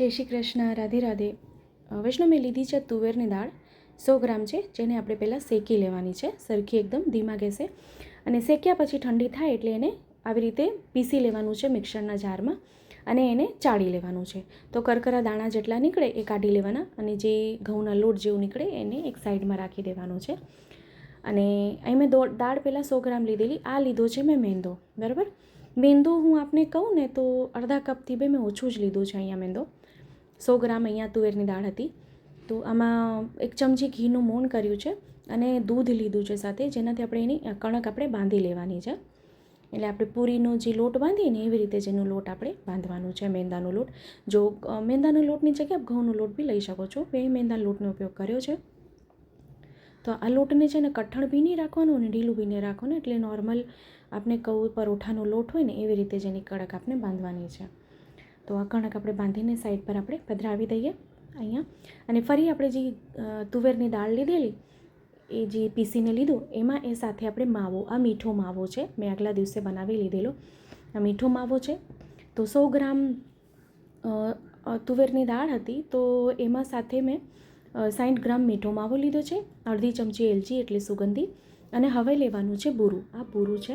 જય શ્રી કૃષ્ણ, રાધે રાધે. વૈષ્ણવ મેં લીધી છે તુવેરની દાળ. સો ગ્રામ છે, જેને આપણે પહેલાં શેકી લેવાની છે. સરખી એકદમ ધીમા ગેસે. અને શેક્યા પછી ઠંડી થાય એટલે એને આવી રીતે પીસી લેવાનું છે મિક્સરના જારમાં અને એને ચાળી લેવાનું છે. તો કરકરા દાણા જેટલા નીકળે એ કાઢી લેવાના અને જે ઘઉંના લોટ જેવું નીકળે એને એક સાઈડમાં રાખી દેવાનું છે. અને અહીં મેં દાળ પહેલાં સો ગ્રામ લીધેલી, આ લીધો છે મેં મેંદો. બરાબર? મેંદો હું આપને કહું ને તો અડધા કપથી બે મેં ઓછું જ લીધું છે અહીંયા મેંદો. સો ગ્રામ અહીંયા તુવેરની દાળ હતી. તો આમાં એક ચમચી ઘીનું મોણ કર્યું છે અને દૂધ લીધું છે સાથે, જેનાથી આપણે એની કણક આપણે બાંધી લેવાની છે. એટલે આપણે પૂરીનો જે લોટ બાંધીએ ને એવી રીતે જેનો લોટ આપણે બાંધવાનું છે, મેંદાનો લોટ. જો મેંદાનો લોટની જગ્યાએ ઘઉંનો લોટ બી લઈ શકો છો. મેં મેંદાના લોટનો ઉપયોગ કર્યો છે. તો આ લોટને છે ને કઠણ બી રાખવાનું અને ઢીલું બી નહીં રાખવાનું, એટલે નોર્મલ આપણે કહું પરોઠાનો લોટ હોય ને એવી રીતે જેની કડક આપણે બાંધવાની છે. તો આ કણક આપણે બાંધીને સાઈડ પર આપણે પધરાવી દઈએ અહીંયા. અને ફરી આપણે જે તુવેરની દાળ લીધેલી, એ જે પીસીને લીધું, એમાં એ સાથે આપણે માવો, આ મીઠો માવો છે, મેં આગલા દિવસે બનાવી લીધેલો. આ મીઠો માવો છે. તો સો ગ્રામ તુવેરની દાળ હતી, તો એમાં સાથે મેં સાઠ ગ્રામ મીઠો માવો લીધો છે, અડધી ચમચી એલચી, એટલે સુગંધી. અને હવે લેવાનું છે બુરું. આ બુરું છે,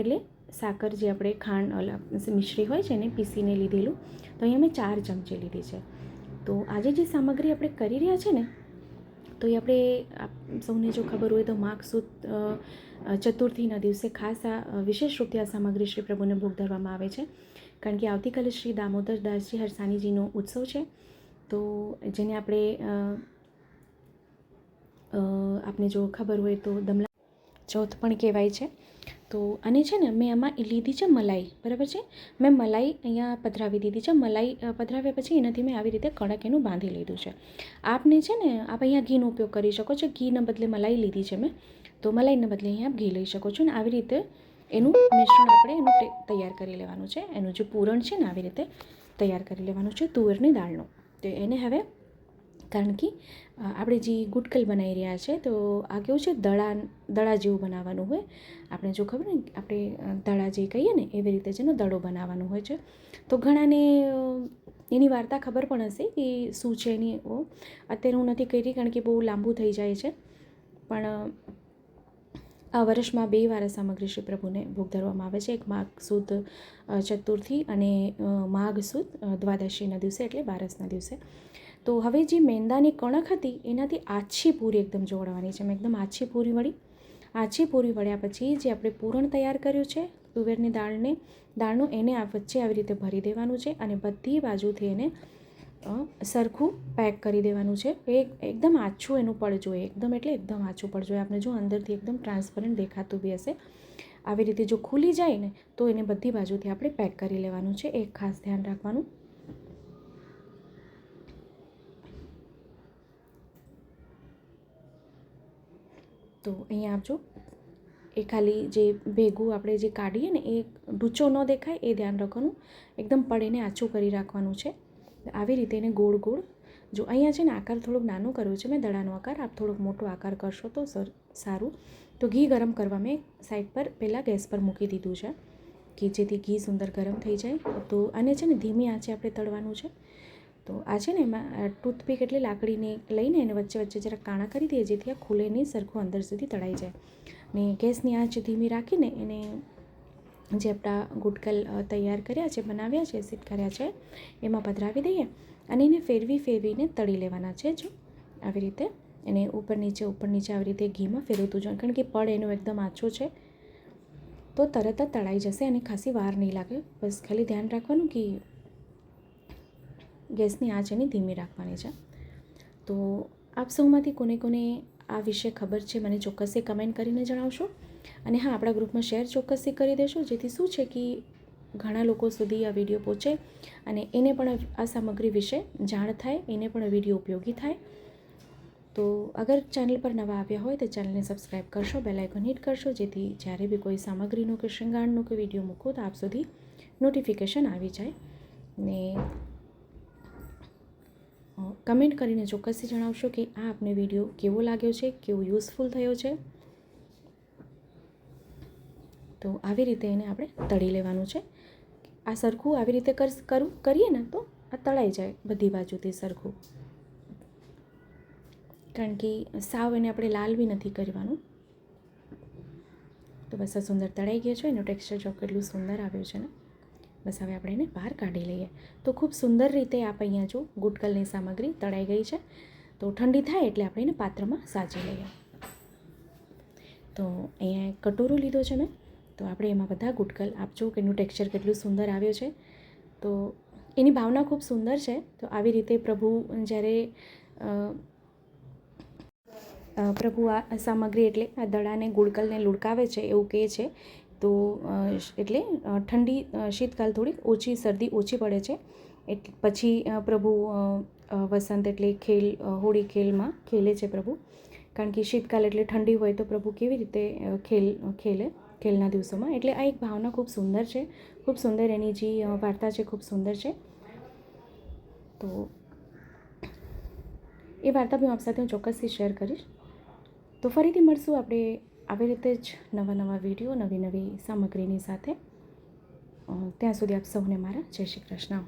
એટલે સાકર જે આપણે ખાંડ મિશ્રી હોય છે એને પીસીને લીધેલું. તો અહીંયા મેં ચાર ચમચી લીધી છે. તો આજે જે સામગ્રી આપણે કરી રહ્યા છે ને, તો એ આપણે સૌને જો ખબર હોય તો માઘ ચતુર્થીના દિવસે ખાસ આ વિશેષ રૂપે આ સામગ્રી શ્રી પ્રભુને ભોગ ધરવામાં આવે છે. કારણ કે આવતીકાલે શ્રી દામોદર દાસજી હરસાનીજીનો ઉત્સવ છે. તો જેને આપણે આપને જો ખબર હોય તો દમલા ચોથ પણ કહેવાય છે. તો અને છે ને, મેં આમાં લીધી છે મલાઈ, બરાબર છે? મેં મલાઈ અહીંયા પધરાવી દીધી છે. મલાઈ પધરાવ્યા પછી એનાથી મેં આવી રીતે કડક એનું બાંધી લીધું છે. આપને છે ને, આપ અહીંયા ઘીનો ઉપયોગ કરી શકો છો. ઘીના બદલે મલાઈ લીધી છે મેં. તો મલાઈના બદલે અહીંયા આપ ઘી લઈ શકો છો ને, આવી રીતે એનું મિશ્રણ આપણે એનું તૈયાર કરી લેવાનું છે. એનું જે પૂરણ છે ને, આવી રીતે તૈયાર કરી લેવાનું છે તુવેરની દાળનું. તો એને હવે કારણ કે આપણે જે ગુટકલ બનાવી રહ્યા છે, તો આ કેવું છે? દડા દડા જેવું બનાવવાનું હોય. આપણે જો ખબર ને, આપણે દડા જે કહીએ ને, એવી રીતે જેનો દડો બનાવવાનો હોય છે. તો ઘણાને એની વાર્તા ખબર પણ હશે કે શું છે એની અત્યારે હું નથી કરી, કારણ કે બહુ લાંબુ થઈ જાય છે. પણ આ વર્ષમાં બે વાર સામગ્રી શ્રી પ્રભુને ભોગ ધરવામાં આવે છે. એક માઘ સુદ ચતુર્થી અને માઘ સુદ દ્વાદશીના દિવસે એટલે બારસના દિવસે. તો હવે જે મેંદાની કણક હતી, એનાથી આછી પૂરી એકદમ જોડવાની છે. મેં એકદમ આછી પૂરી વળી. આછી પૂરી વળ્યા પછી જે આપણે પૂરણ તૈયાર કર્યું છે, તુવેરની દાળને, દાળનું એને આ વચ્ચે આવી રીતે ભરી દેવાનું છે અને બધી બાજુથી એને સરખું પેક કરી દેવાનું છે. એ એકદમ આછું એનું પડ જોઈએ. એકદમ એટલે એકદમ આછું પડ જોઈએ. આપણે જો અંદરથી એકદમ ટ્રાન્સપરન્ટ દેખાતું બી હશે. આવી રીતે જો ખુલી જાય ને, તો એને બધી બાજુથી આપણે પેક કરી લેવાનું છે. એ ખાસ ધ્યાન રાખવાનું. તો અહીંયા આપજો. એ ખાલી જે ભેગું આપણે જે કાઢીએ ને, એ ડૂચો ન દેખાય, એ ધ્યાન રાખવાનું. એકદમ પડેને આછું કરી રાખવાનું છે. આવી રીતે એને ગોળ ગોળ. જો અહીંયા છે ને આકાર થોડોક નાનો કર્યો છે, મેં દડાનો આકાર, આપ થોડોક મોટો આકાર કરશો તો સર, સારું. તો ઘી ગરમ કરવા મેં સાઈડ પર પહેલાં ગેસ પર મૂકી દીધું છે, કે જેથી ઘી સુંદર ગરમ થઈ જાય. તો આને છે ને ધીમી આંચે આપણે તળવાનું છે. તો આ છે ને એમાં ટૂથપીક એટલે લાકડીને લઈને એને વચ્ચે વચ્ચે જરાક કાણા કરી દઈએ, જેથી આ ખુલે નહીં સરખું અંદર સુધી તળાઈ જાય. ને ગેસની આંચ ધીમી રાખીને એને જે આપણા ગુટકલ તૈયાર કર્યા છે, બનાવ્યા છે સીટ કર્યા છે, એમાં પધરાવી દઈએ અને એને ફેરવી ફેરવીને તળી લેવાના છે, જો. આવી રીતે એને ઉપર નીચે ઉપર નીચે આવી રીતે ઘીમાં ફેરવતું જવાનું કારણ કે પડ એનું એકદમ આછું છે, તો તરત જ તળાઈ જશે અને ખાસી વાર નહીં લાગે. બસ ખાલી ધ્યાન રાખવાનું કે ગેસની આંચ એની ધીમી રાખવાની છે. તો આપ સૌમાંથી કોને કોને આ વિશે ખબર છે, મને ચોક્કસે કમેન્ટ કરીને જણાવશો. અને હા, આપણા ગ્રુપમાં શેર ચોક્કસથી કરી દેશો જેથી શું છે કે ઘણા લોકો સુધી આ વીડિયો પહોંચે અને એને પણ આ સામગ્રી વિશે જાણ થાય, એને પણ વીડિયો ઉપયોગી થાય. તો અગર ચેનલ પર નવા આવ્યા હોય તો ચેનલને સબસ્ક્રાઈબ કરશો, બેલ આઇકોન હિટ કરશો, જેથી જ્યારે બી કોઈ સામગ્રીનો કે શૃંગારનો કે વીડિયો મૂકો તો આપ સુધી નોટિફિકેશન આવી જાય. ને કમેન્ટ કરીને ચોક્કસથી જણાવશો કે આ આપને વીડિયો કેવો લાગ્યો છે, કેવો યુઝફુલ થયો છે. તો આવી રીતે એને આપણે તળી લેવાનું છે. આ સરખું આવી રીતે કર, કરું, કરીએ ને તો આ તળાઈ જાય બધી બાજુથી સરખું. કારણ કે સાવ એને આપણે લાલ બી નથી કરવાનું. તો બસ આ સુંદર તળાઈ ગયો છે, એનું ટેક્સચર જો કેટલું સુંદર આવ્યું છે ને. બસ હવે આપણે એને બહાર કાઢી લઈએ. તો ખૂબ સુંદર રીતે આપ અહીંયા જો ગુટકલની સામગ્રી તળાઈ ગઈ છે. તો ઠંડી થાય એટલે આપણે એને પાત્રમાં સાચી લઈએ. તો અહીંયા કટોરો લીધો છે મેં. તો આપણે એમાં બધા ગુટકલ આપજો કે એનું ટેક્સચર કેટલું સુંદર આવ્યું છે. તો એની ભાવના ખૂબ સુંદર છે. તો આવી રીતે પ્રભુ જ્યારે પ્રભુ આ સામગ્રી એટલે આ દડાને ગુડકલને લુડકાવે છે એવું કહે છે, તો એટલે ઠંડી શીતકાલ થોડીક ઓછી, શરદી ઓછી પડે છે. એટલે પછી પ્રભુ વસંત એટલે ખેલ હોળી ખેલમાં ખેલે છે પ્રભુ. કારણ કે શીતકાલ એટલે ઠંડી હોય તો પ્રભુ કેવી રીતે ખેલ, ખેલે? ખેલના દિવસોમાં. એટલે આ એક ભાવના ખૂબ સુંદર છે. ખૂબ સુંદર એની જે વાર્તા છે, ખૂબ સુંદર છે. તો એ વાર્તા બી આપ સાથે હું ચોક્કસથી શેર કરીશ. તો ફરીથી મળશું આપણે આવી રીતે જ નવા નવા વીડિયો, નવી નવી સામગ્રીની સાથે. ત્યાં સુધી આપ સૌને મારા જય શ્રી કૃષ્ણ.